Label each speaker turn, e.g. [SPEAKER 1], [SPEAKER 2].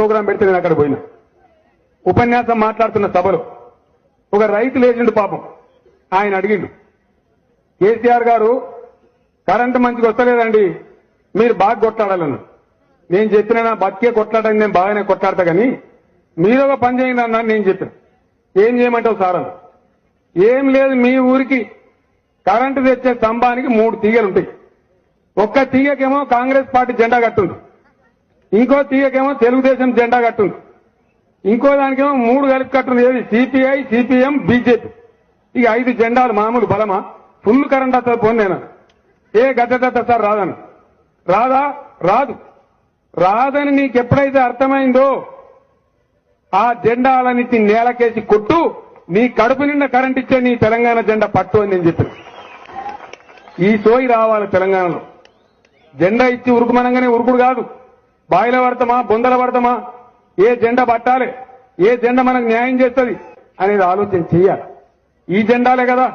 [SPEAKER 1] Programme పెడితే నేను అక్కడ పోయినా. ఉపన్యాసం మాట్లాడుతున్న సభలో ఒక రైతు లేచిండు పాపం. ఆయన అడిగిండు కేసీఆర్ గారు కరెంటు మంచిగా వస్తలేదండి మీరు బాగా కొట్లాడాలను నేను చెప్పిన నా బతికే కొట్లాడని నేను బాగానే కొట్లాడతా కానీ మీరు ఒక పని చేయండి అన్నాను నేను చెప్పాను. ఏం చేయమంటావు సార్ అన్న? ఏం లేదు మీ ఊరికి కరెంటు తెచ్చే స్తంభానికి మూడు తీగలు ఉంటాయి ఒక్క తీగకేమో కాంగ్రెస్ పార్టీ జెండా కట్టుంది. ఇంకో తీగకేమో తెలుగుదేశం జెండా కట్టుంది. ఇంకో దానికేమో మూడు కలిపి కట్టుంది. ఏది? CPI CPM BJP. ఇక ఐదు జెండాలు మామూలు బలమా? ఫుల్ కరెంట్ వస్తుంది పోను నేను. ఏ గడ్డట సార్ రాదని. రాదా? రాదు. రాదని నీకు ఎప్పుడైతే అర్థమైందో ఆ జెండాలన్నిటి నేలకేసి కొట్టు నీ కడుపు నిండా కరెంట్ ఇచ్చే నీ తెలంగాణ జెండా పట్టు అని నేను చెప్పాను. ఈ సోయి రావాలి తెలంగాణలో. జెండా ఇచ్చి ఉరుకుమనంగానే ఉరుకుడు కాదు. బాయిల పడతామా బొందల పడతామా ఏ జెండా పట్టాలి? ఏ జెండా మనకు న్యాయం చేస్తుంది? అనేది ఆలోచన చెయ్యాలి ఈ జెండాలే కదా